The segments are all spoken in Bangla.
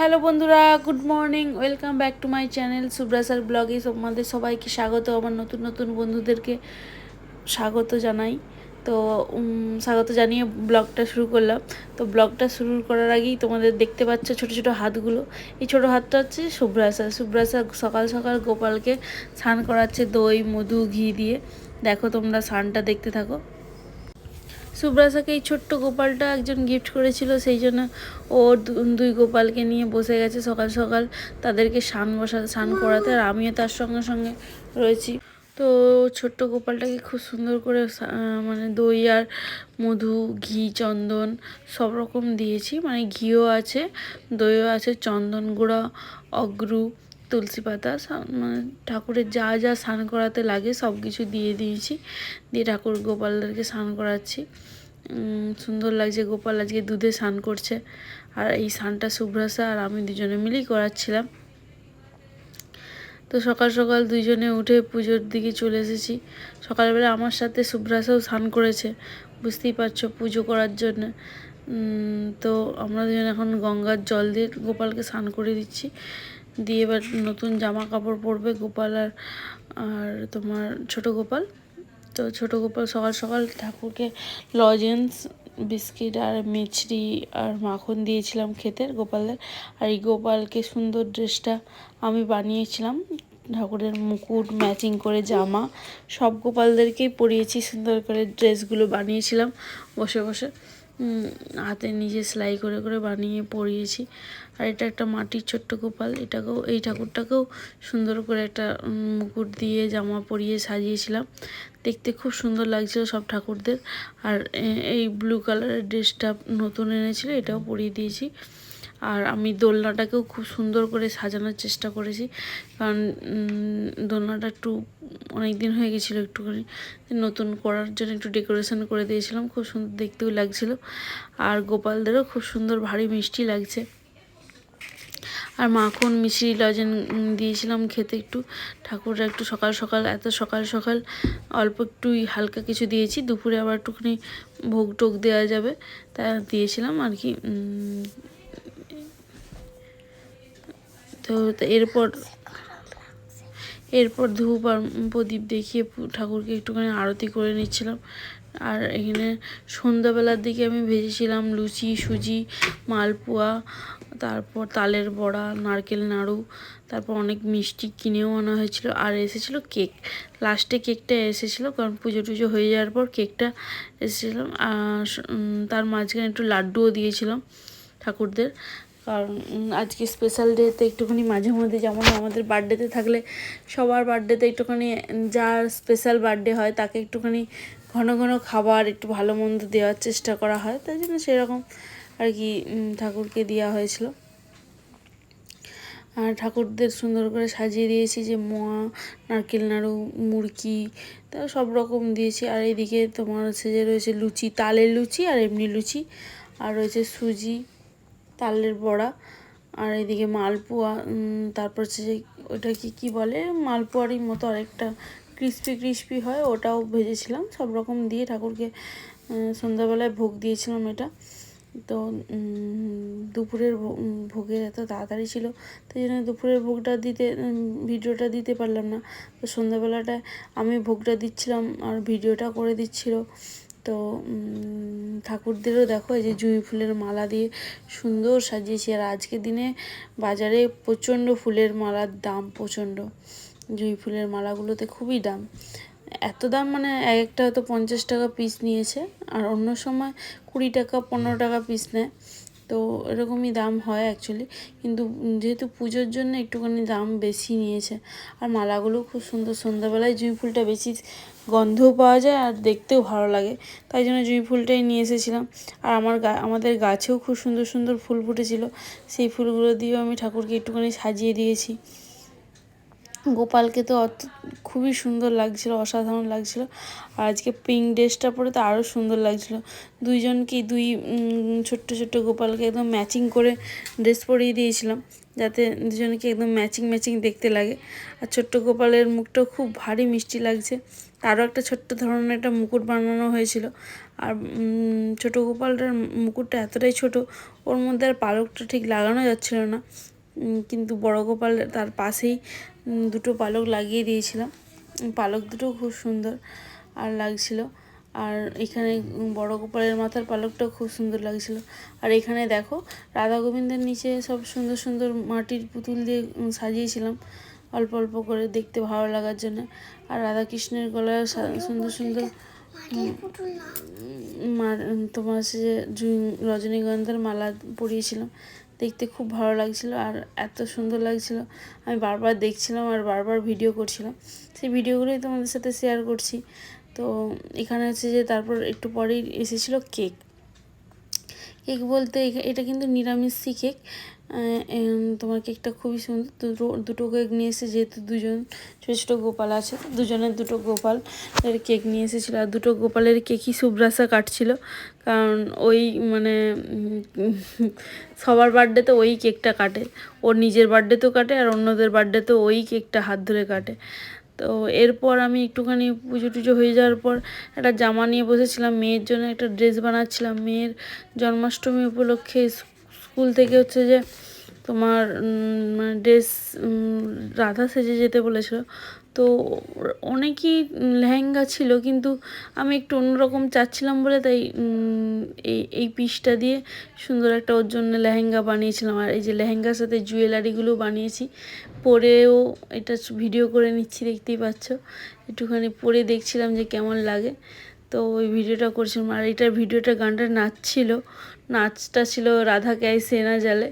হ্যালো বন্ধুরা, good morning, welcome back to my channel সুব্রাসার ব্লগে তোমাদের সবাইকে স্বাগত, আমার নতুন নতুন বন্ধুদেরকে স্বাগত জানাই। তো স্বাগত জানিয়ে ব্লগটা শুরু করলাম। তো ব্লগটা শুরু করার আগেই তোমাদের দেখতে পাচ্ছ ছোট ছোট হাতগুলো। এই ছোট হাতটা হচ্ছে সুব্রাসা সুব্রাসা সকাল সকাল গোপালকে স্নান করাচ্ছে দই, মধু, ঘি দিয়ে। দেখো তোমরা স্নানটা দেখতে থাকো। সুব্রাসাকে এই ছোট্ট গোপালটা একজন গিফট করেছিল, সেই জন্য ও দুই গোপালকে নিয়ে বসে গেছে সকাল সকাল তাদেরকে স্নান বসা, স্নান করাতে আর আমিও তার সঙ্গে সঙ্গে রয়েছি। তো ছোট্ট গোপালটাকে খুব সুন্দর করে মানে দই আর মধু, ঘি, চন্দন সব রকম দিয়েছি। মানে ঘিও আছে, দইও আছে, চন্দন গুঁড়া, অগ্রু তুলসী পাতা মানে ঠাকুরের যা যা স্নান করাতে লাগে সব কিছু দিয়ে দিয়েছি। দিয়ে ঠাকুর গোপালদেরকে স্নান করাচ্ছি। সুন্দর লাগছে, গোপাল আজকে দুধে স্নান করছে। আর এই স্নানটা শুভ্রাসা আর আমি দুজনে মিলেই করাচ্ছিলাম। তো সকাল সকাল দুইজনে উঠে পুজোর দিকে চলে এসেছি। সকালবেলা আমার সাথে শুভ্রাসাও স্নান করেছে, বুঝতেই পারছ পুজো করার জন্য। তো আমরা দুজন এখন গঙ্গার জল দিয়ে গোপালকে স্নান করে দিচ্ছি। দিয়ে এবার নতুন জামা কাপড় পরবে গোপাল আর আর তোমার ছোট গোপাল। তো ছোট গোপাল সকাল সকাল ঠাকুরকে লজেন্স, বিস্কিট আর মিছরি আর মাখন দিয়েছিলাম খেতে গোপালদের আর এই গোপালকে সুন্দর ড্রেসটা আমি বানিয়েছিলাম, ঠাকুরের মুকুট ম্যাচিং করে জামা, সব গোপালদেরকেই পরিয়েছি সুন্দর করে ড্রেসগুলো বানিয়েছিলাম বসে বসে। হাতে নিজে সেলাই করে করে বানিয়ে পরিয়েছি। আর এটা একটা মাটির ছোট্ট গোপাল এটাকেও, এই ঠাকুরটাকেও সুন্দর করে একটা মুকুট দিয়ে জামা পরিয়ে সাজিয়েছিলাম। দেখতে খুব সুন্দর লাগছিল সব ঠাকুরদের। আর এই ব্লু কালারের ড্রেসটা নতুন এনেছিল, এটাও পরিয়ে দিয়েছি। আর আমি দোলনাটাকেও খুব সুন্দর করে সাজানোর চেষ্টা করেছি। কারণ দোলনাটা একটু অনেক দিন হয়ে গেছিল একটুখানি। নতুন করার জন্য একটু ডেকোরেশন করে দিয়েছিলাম, খুব সুন্দর দেখতেও লাগছিল। আর গোপালদেরও খুব সুন্দর ভারী মিষ্টি লাগছে। আর মাখন মিষ্টি লজেন দিয়েছিলাম খেতে একটু। ঠাকুররা একটু সকাল সকাল, এত সকাল সকাল অল্প একটুই হালকা কিছু দিয়েছি। দুপুরে আবার একটুখানি ভোগ টোগ দেওয়া যাবে, তা দিয়েছিলাম আর কি তো এরপর এরপর ধূপ আর প্রদীপ দেখিয়ে ঠাকুরকে একটুখানি আরতি করে নিচ্ছিলাম। আর এখানে সন্ধ্যাবেলার দিকে আমি ভেজেছিলাম লুচি, সুজি, মালপোয়া, তারপর তালের বড়া, নারকেল নাড়ু, তারপর অনেক মিষ্টি কিনেও আনা হয়েছিল। আর এসেছিল কেক। লাস্টে কেকটা এসেছিল, কারণ পুজো টুজো হয়ে যাওয়ার পর কেকটা এসেছিলাম। আর তার মাঝখানে একটু লাড্ডুও দিয়েছিলাম ঠাকুরদের। কারণ আজকে স্পেশাল ডেতে একটুখানি মাঝে মধ্যে যেমন আমাদের বার্থডেতে থাকলে সবার বার্থডেতে একটুখানি যার স্পেশাল বার্থডে হয় তাকে একটুখানি ঘন ঘন খাবার, একটু ভালো মন্দ দেওয়ার চেষ্টা করা হয়। তাই জন্য সেরকম আর কি ঠাকুরকে দেওয়া হয়েছিল। আর ঠাকুরদের সুন্দর করে সাজিয়ে দিয়েছি যে মোয়া, নারকেল নাড়ু মুড়কি তা সব রকম দিয়েছি। আর এইদিকে তোমার হচ্ছে যে রয়েছে লুচি, তালের লুচি আর এমনি লুচি। আর রয়েছে সুজি। তালের বড়া আর এদিকে মালপোয়া তারপর হচ্ছে যে ওটা কি কি বলে মালপোয়ারই মতো আরেকটা ক্রিস্পি ক্রিস্পি হয়, ওটাও ভেজেছিলাম, সব রকম দিয়ে ঠাকুরকে সন্ধ্যাবেলায় ভোগ দিয়েছিলাম এটা। তো দুপুরের ভোগের এত তাড়াতাড়ি ছিল, তাই জন্য দুপুরের ভোগটা দিতে ভিডিওটা দিতে পারলাম না। তো সন্ধ্যাবেলাটায় আমি ভোগটা দিচ্ছিলাম আর ভিডিওটা করে দিচ্ছিল। তো ঠাকুরদেরও দেখো এই যে জুঁই ফুলের মালা দিয়ে সুন্দর সাজিয়েছি। আর আজকের দিনে বাজারে প্রচণ্ড ফুলের মালার দাম, প্রচণ্ড। জুঁই ফুলের মালাগুলোতে খুবই দাম। এত দাম মানে এক একটা হয়তো পঞ্চাশ টাকা পিস নিয়েছে, আর অন্য সময় কুড়ি টাকা, পনেরো টাকা পিস নেয়। তো এরকমই দাম হয় অ্যাকচুয়ালি কিন্তু যেহেতু পুজোর জন্য একটুখানি দাম বেশি নিয়েছে, আর মালাগুলো খুব সুন্দর সন্ধ্যাবেলায় জুঁই ফুলটা বেশি গন্ধও পাওয়া যায় আর দেখতেও ভালো লাগে। তাই জন্য জুঁই ফুলটাই নিয়ে এসেছিলাম। আর আমার গা, আমাদের গাছেও খুব সুন্দর সুন্দর ফুল ফুটেছিল। সেই ফুলগুলো দিয়েও আমি ঠাকুরকে একটুখানি সাজিয়ে দিয়েছি। গোপালকে তো অত খুবই সুন্দর লাগছিল, অসাধারণ লাগছিল। আর আজকে পিঙ্ক ড্রেসটা পরে তো আরও সুন্দর লাগছিল। দুইজনকেই দুই ছোট্ট ছোট্ট গোপালকে একদম ম্যাচিং করে ড্রেস পরিয়ে দিয়েছিলাম, যাতে দুজনকে একদম ম্যাচিং ম্যাচিং দেখতে লাগে। আর ছোট্ট গোপালের মুখটাও খুব ভারী মিষ্টি লাগছে। তারও একটা ছোট্ট ধরনের একটা মুকুট বানানো হয়েছিল। আর ছোটো গোপালটার মুকুটটা এতটাই ছোট, ওর মধ্যে আর পালকটা ঠিক লাগানো যাচ্ছিল না। কিন্তু বড় গোপাল তার পাশেই দুটো পালক লাগিয়ে দিয়েছিলাম। পালক দুটো খুব সুন্দর আর লাগছিল। আর এখানে বড় গোপালের মাথার পালকটাও খুব সুন্দর লাগছিল। আর এখানে দেখো রাধা গোবিন্দের নিচে সব সুন্দর সুন্দর মাটির পুতুল দিয়ে সাজিয়েছিলাম অল্প অল্প করে দেখতে ভালো লাগার জন্য। আর রাধা কৃষ্ণের গলায় সুন্দর সুন্দর মার তোমার সে রজনীগন্ধার মালা পরিয়েছিলাম। দেখতে খুব ভালো লাগছিল আর এত সুন্দর লাগছিল। আমি বারবার দেখছিলাম আর বারবার ভিডিও করছিলাম। সেই ভিডিওগুলোই তোমাদের সাথে শেয়ার করছি। তো এখানে হচ্ছে যে তারপর একটু পরেই এসেছিল কেক কেক বলতে এটা কিন্তু নিরামিষি কেক তোমার কেকটা খুবই সুন্দর। দুটো কেক নিয়ে এসে যেহেতু দুজন, ছোটো ছোটো গোপাল আছে দুজনের দুটো গোপাল এর কেক নিয়ে এসেছিল। আর দুটো গোপালের কেকই সুব্রাসা কাটছিল, কারণ ওই মানে সবার বার্থডেতে ওই কেকটা কাটে। ওর নিজের বার্থডেতেও কাটে, আর অন্যদের বার্থডেতেও ওই কেকটা হাত ধরে কাটে। তো এরপর আমি একটুখানি পুজো টুজো হয়ে যাওয়ার পর একটা জামা নিয়ে বসেছিলাম, মেয়ের জন্য একটা ড্রেস বানাচ্ছিলাম। মেয়ের জন্মাষ্টমী উপলক্ষে স্কুল থেকে হচ্ছে যে তোমার মানে ড্রেস রাধা সেজে যেতে বলেছিল। তো অনেকই লেহেঙ্গা ছিল, কিন্তু আমি একটু অন্যরকম চাচ্ছিলাম বলে তাই এই এই পিসটা দিয়ে সুন্দর একটা ওর জন্য লেহেঙ্গা বানিয়েছিলাম। আর এই যে লেহেঙ্গার সাথে জুয়েলারিগুলো বানিয়েছি, পরেও এটা ভিডিও করে নিচ্ছি, দেখতেই পাচ্ছ। একটুখানি পরে দেখছিলাম যে কেমন লাগে। তো ওই ভিডিওটা করছিলাম। আর এটার ভিডিওটা গানটা নাচ ছিল নাচটা ছিল রাধা ক্যাই সেনা জালে।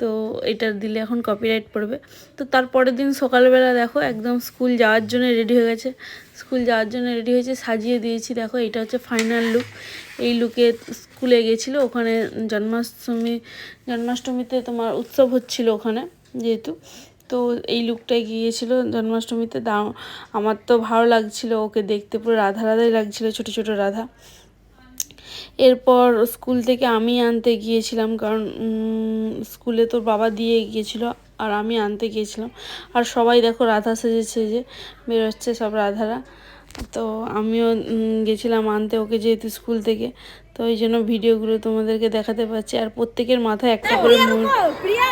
তো এটা দিলে এখন কপিরাইট পড়বে। তো তারপরের দিন সকালবেলা দেখো একদম স্কুল যাওয়ার জন্য রেডি হয়ে গেছে। স্কুল যাওয়ার জন্য রেডি হয়েছে, সাজিয়ে দিয়েছি। দেখো এটা হচ্ছে ফাইনাল লুক এই লুকে স্কুলে গেছিল। ওখানে জন্মাষ্টমী, জন্মাষ্টমীতে তোমার উৎসব হচ্ছিল ওখানে যেহেতু। তো এই লুকটাই গিয়েছিল জন্মাষ্টমীতে। দাও আমার তো ভালো লাগছিল ওকে দেখতে পুরো রাধা রাধাই লাগছিল ছোট ছোট রাধা। এরপর স্কুল থেকে আমি আনতে গিয়েছিলাম কারণ স্কুলে তোর বাবা দিয়ে গিয়েছিল আর আমি আনতে গিয়েছিলাম। আর সবাই দেখো রাধা সেজেছে যে বেরোচ্ছে সব রাধারা। তো আমিও গেছিলাম আনতে ওকে যেহেতু স্কুল থেকে। তো ওই জন্য ভিডিওগুলো তোমাদেরকে দেখাতে পাচ্ছি আর প্রত্যেকের মাথায় একটা করে ময়ূর প্রিয়া?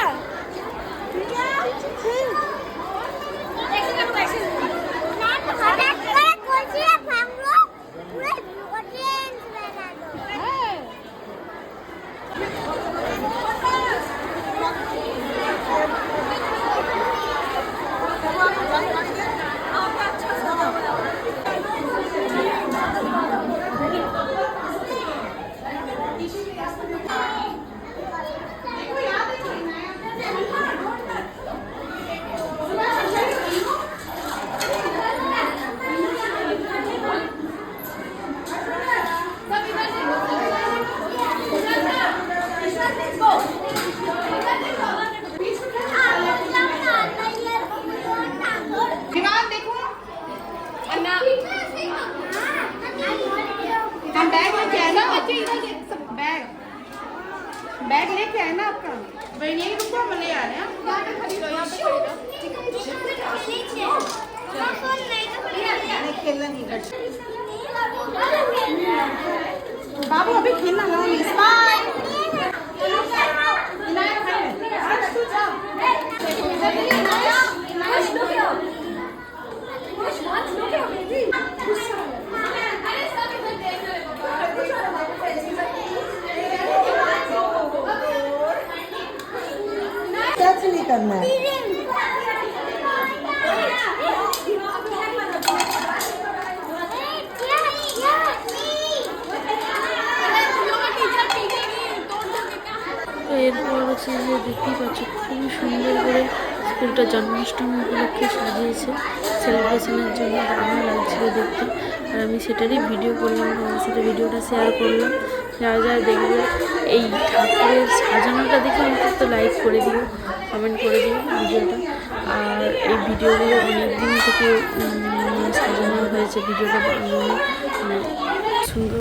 बाबू अभी खेलना ना करना है? এরপর হচ্ছে যে দেখতেই পাচ্ছ, খুবই সুন্দর করে স্কুলটা জন্মাষ্টমী উপলক্ষে সাজিয়েছে সেলিব্রেশনের জন্য দারুণ লাগছিল দেখতে। আর আমি সেটারই ভিডিও করলাম তোমার সাথে ভিডিওটা শেয়ার করলাম। যারা যারা দেখবে এই ঠাকুরের সাজানোটা দেখে অন্তত লাইক করে দিও কমেন্ট করে দিও ভিডিওটা। আর এই ভিডিওগুলো অনেক দিন থেকে সাজানো হয়েছে ভিডিওটা বানানো মানে সুন্দর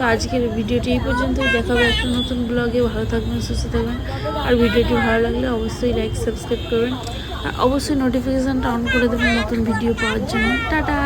তো আজকের ভিডিওটি এই পর্যন্তই। দেখাবো একটা নতুন ব্লগে ভালো থাকবেন, সুস্থ থাকবেন। আর ভিডিওটি ভালো লাগলে অবশ্যই লাইক সাবস্ক্রাইব করবেন। আর অবশ্যই নোটিফিকেশানটা অন করে দেবেন নতুন ভিডিও পাওয়ার জন্য। টাটা!